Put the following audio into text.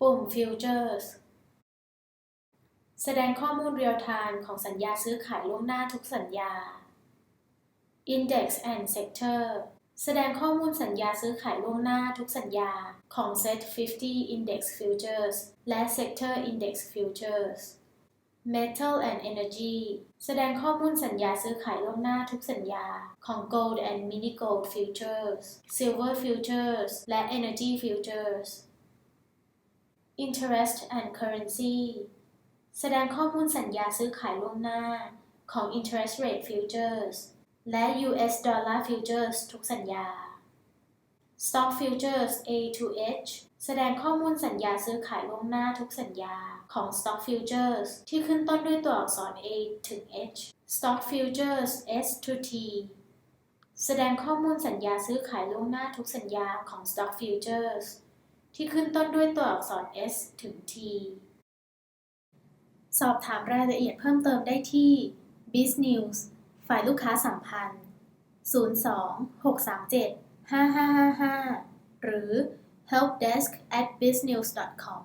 ปุ่ม Futures แสดงข้อมูลเรียลไทม์ของสัญญาซื้อขายล่วงหน้าทุกสัญญา Index and Sector แสดงข้อมูลสัญญาซื้อขายล่วงหน้าทุกสัญญาของ Set 50 Index Futures และ Sector Index Futures Metal and Energy แสดงข้อมูลสัญญาซื้อขายล่วงหน้าทุกสัญญาของ Gold and Mini Gold Futures Silver Futures และ Energy Futures Interest and Currency แสดงข้อมูลสัญญาซื้อขายล่วงหน้าของ Interest Rate Futures และ US Dollar Futures ทุกสัญญา Stock Futures A to H แสดงข้อมูลสัญญาซื้อขายล่วงหน้าทุกสัญญาของ Stock Futures ที่ขึ้นต้นด้วยตัวอักษร A ถึง H Stock Futures S to T แสดงข้อมูลสัญญาซื้อขายล่วงหน้าทุกสัญญาของ Stock Futures ที่ขึ้นต้นด้วยตัวอักษร S ถึง T สอบถามรายละเอียดเพิ่มเติมได้ที่ BizNews ฝ่ายลูกค้าสัมพันธ์ 02 637 5555 หรือ helpdesk at biznews.com